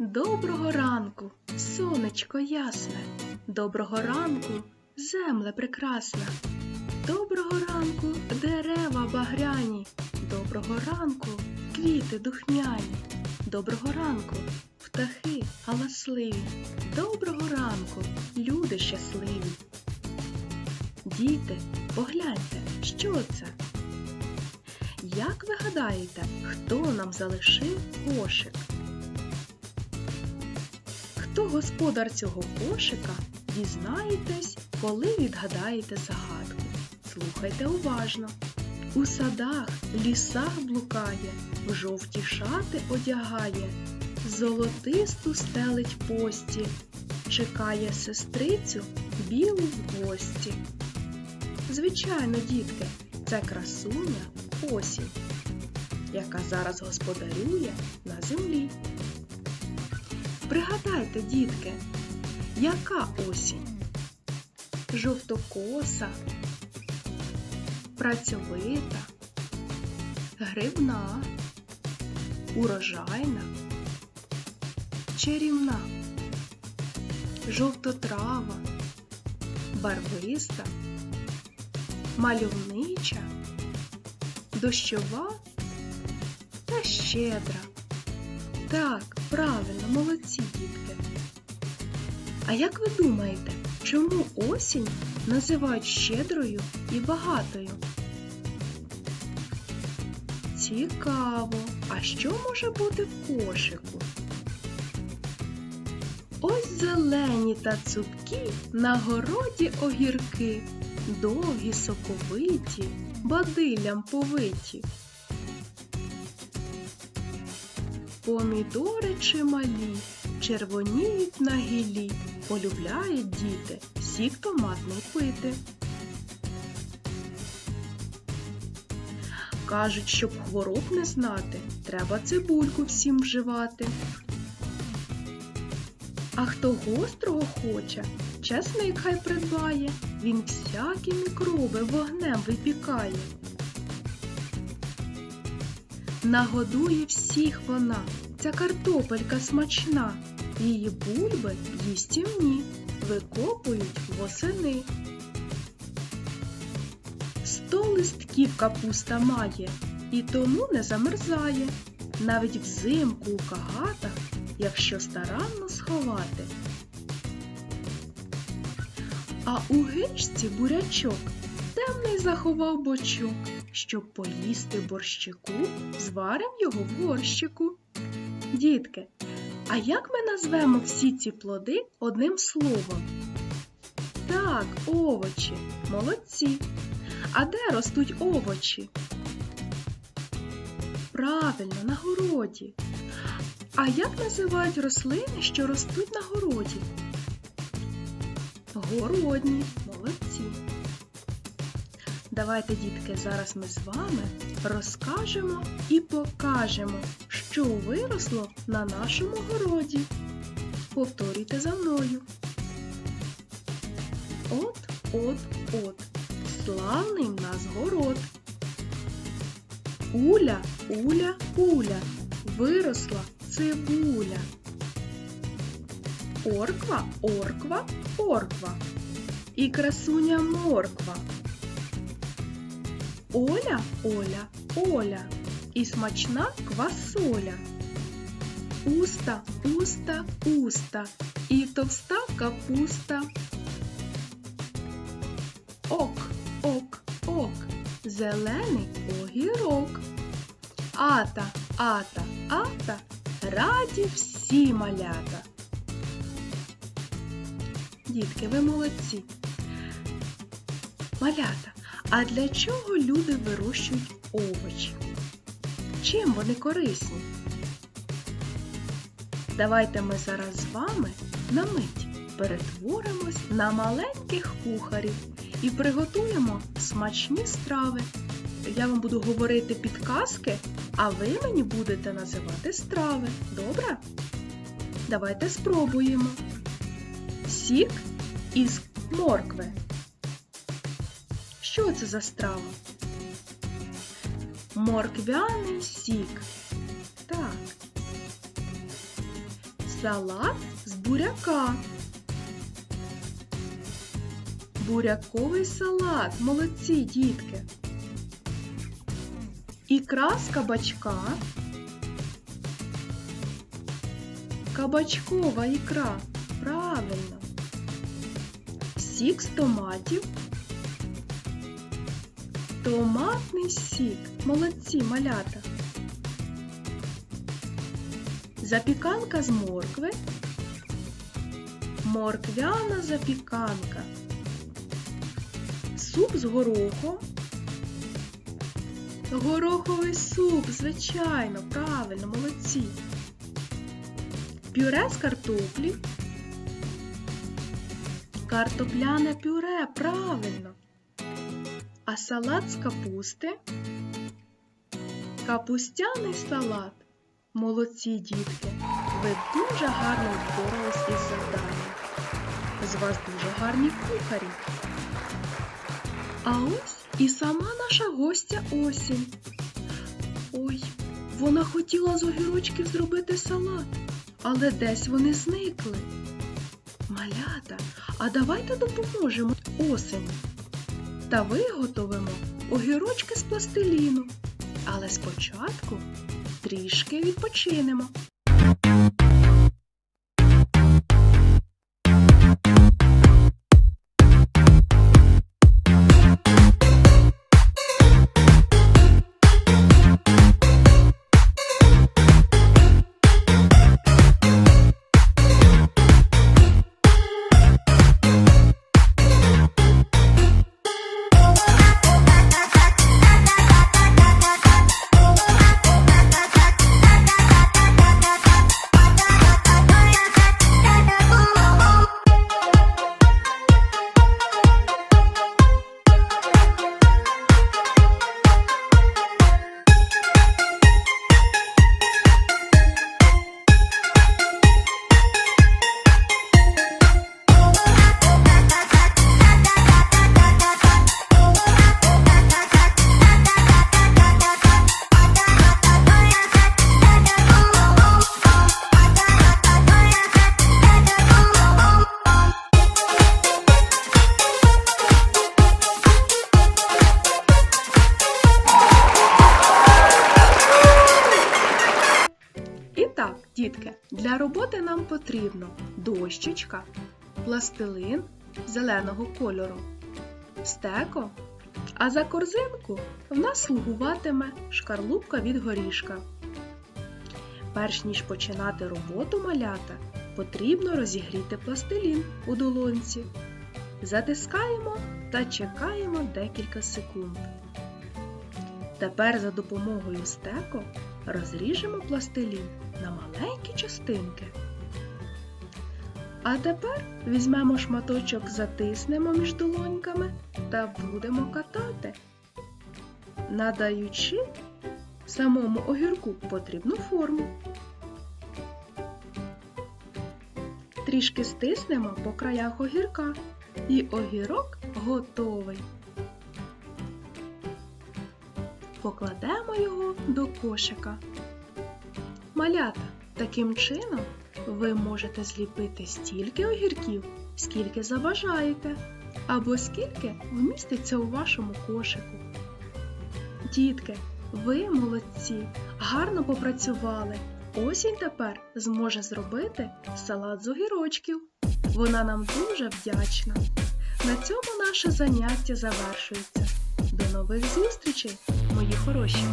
Доброго ранку, сонечко ясне, доброго ранку, земле прекрасна, доброго ранку, дерева багряні, доброго ранку, квіти духмяні, доброго ранку, птахи галасливі, доброго ранку, люди щасливі. Діти, погляньте, що це? Як ви гадаєте, хто нам залишив кошик? Хто господар цього кошика, дізнаєтесь, коли відгадаєте загадку. Слухайте уважно. У садах, лісах блукає, в жовті шати одягає, золотисту стелить пості, чекає сестрицю білу в гості. Звичайно, дітки, це красуня осінь, яка зараз господарює на землі. Пригадайте, дітки, яка осінь? Жовтокоса, працьовита, грибна, урожайна, чарівна, жовтотрава, барвиста, мальовнича, дощова та щедра. Так, правильно, молодці дітки. А як ви думаєте, чому осінь називають щедрою і багатою? Цікаво, а що може бути в кошику? Ось зелені та цупкі на городі огірки, довгі соковиті, бадиллям повиті. Помідори чималі, червоніють на гілі, полюбляють діти сік томатний пити. Кажуть, щоб хвороб не знати, треба цибульку всім вживати. А хто гострого хоче, чесник хай придбає, він всякі мікроби вогнем випікає. Нагодує всіх вона, ця картопелька смачна, її бульби їстівні, викопують восени. Сто листків капуста має, і тому не замерзає, навіть взимку у кагатах, якщо старанно сховати. А у гичці бурячок темний заховав бочок, щоб поїсти борщику, зварим його в горщику. Дітки, а як ми назвемо всі ці плоди одним словом? Так, овочі, молодці. А де ростуть овочі? Правильно, на городі. А як називають рослини, що ростуть на городі? Городні, молодці. Давайте, дітки, зараз ми з вами розкажемо і покажемо, що виросло на нашому городі. Повторюйте за мною. От, от, от, славний в нас город. Уля, уля, уля, виросла цибуля. Орква, орква, орква. І красуня морква. Оля, Оля, Оля, і смачна квасоля. Уста, уста, уста, і товста капуста. Ок, ок, ок, зелений огірок. Ата, ата, ата, раді всі малята. Дітки, ви молодці. Малята, а для чого люди вирощують овочі? Чим вони корисні? Давайте ми зараз з вами на мить перетворимось на маленьких кухарів і приготуємо смачні страви. Я вам буду говорити підказки, а ви мені будете називати страви. Добре? Давайте спробуємо. Сік із моркви. Що це за страва? Морквяний сік. Так. Салат з буряка. Буряковий салат. Молодці, дітки. Ікра з кабачка. Кабачкова ікра. Правильно. Сік з томатів. Томатний сік. Молодці, малята. Запіканка з моркви. Морквяна запіканка. Суп з горохом. Гороховий суп, звичайно, правильно, молодці. Пюре з картоплі. Картопляне пюре, правильно. А салат з капусти. Капустяний салат. Молодці, дітки. Ви дуже гарно впорались із завданням. З вас дуже гарні кухарі. А ось і сама наша гостя осінь. Ой, вона хотіла з огірочків зробити салат, але десь вони зникли. Малята, а давайте допоможемо осені та виготовимо огірочки з пластиліну. Але спочатку трішки відпочинемо. Роботи нам потрібно дощечка, пластилин зеленого кольору, стеко, а за корзинку в нас слугуватиме шкарлупка від горішка. Перш ніж починати роботу малята, потрібно розігріти пластилін у долонці. Затискаємо та чекаємо декілька секунд. Тепер за допомогою стеко розріжемо пластилін на маленькі частинки. А тепер візьмемо шматочок, затиснемо між долоньками та будемо катати, надаючи самому огірку потрібну форму. Трішки стиснемо по краях огірка, і огірок готовий. Покладемо його до кошика. Малята, таким чином ви можете зліпити стільки огірків, скільки забажаєте, або скільки вміститься у вашому кошику. Дітки, ви молодці, гарно попрацювали. Осінь тепер зможе зробити салат з огірочків. Вона нам дуже вдячна. На цьому наше заняття завершується. До нових зустрічей, мої хороші!